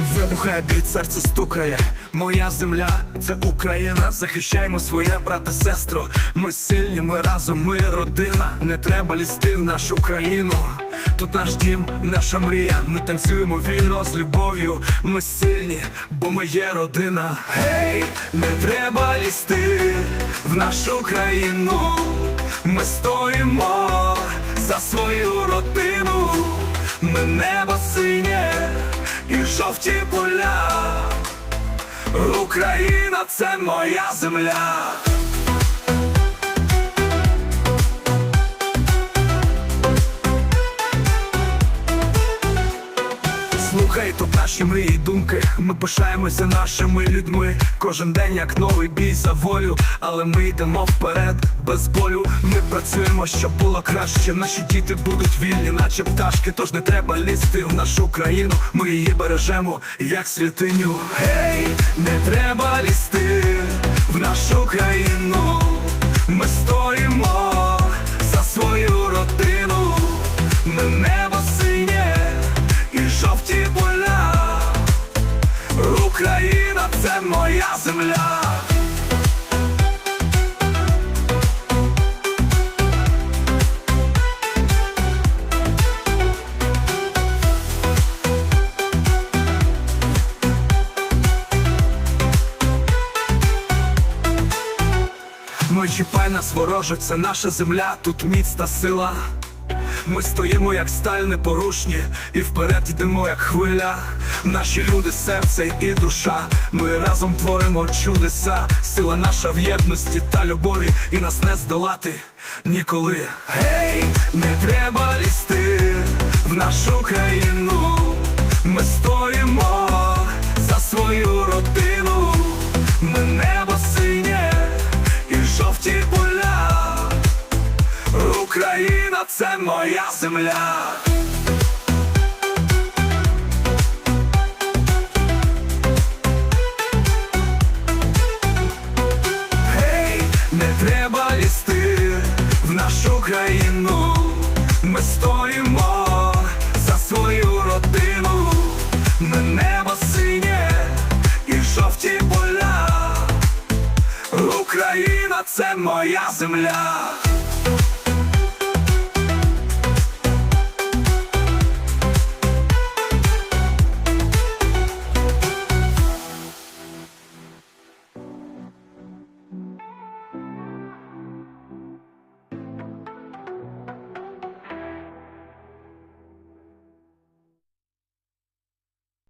Вибухає бід, серце стукає, моя земля, це Україна. Захищаємо своє брате, сестру. Ми сильні, ми разом, ми родина. Не треба лізти в нашу країну. Тут наш дім, наша мрія. Ми танцюємо вільно з любов'ю. Ми сильні, бо ми є родина. Гей, не треба лізти в нашу країну. Ми стоїмо за свою родину. Ми небо синє і жовті поля. Україна це моя земля. Слухай тут наші мрії думки. Ми пишаємося нашими людьми. Кожен день як новий бій за волю, але ми йдемо вперед без болю. Ми працюємо, щоб було краще. Наші діти будуть вільні, наче пташки. Тож не треба лізти в нашу країну. Ми її бережемо, як святиню. Гей, не треба лізти в нашу країну. Ми стоїмо це моя земля. Ну чіпай нас вороже, це наша земля, тут міць та сила. Ми стоїмо як сталь непорушні, і вперед йдемо, як хвиля. Наші люди, серце і душа. Ми разом творимо чудеса. Сила наша в єдності та любові, і нас не здолати ніколи. Гей, не треба лізти в нашу країну. Ми стоїмо Це моя земля. Гей, не треба лізти в нашу країну. Ми стоїмо за свою родину. Ми небо синє і жовті поля. Україна це моя земля.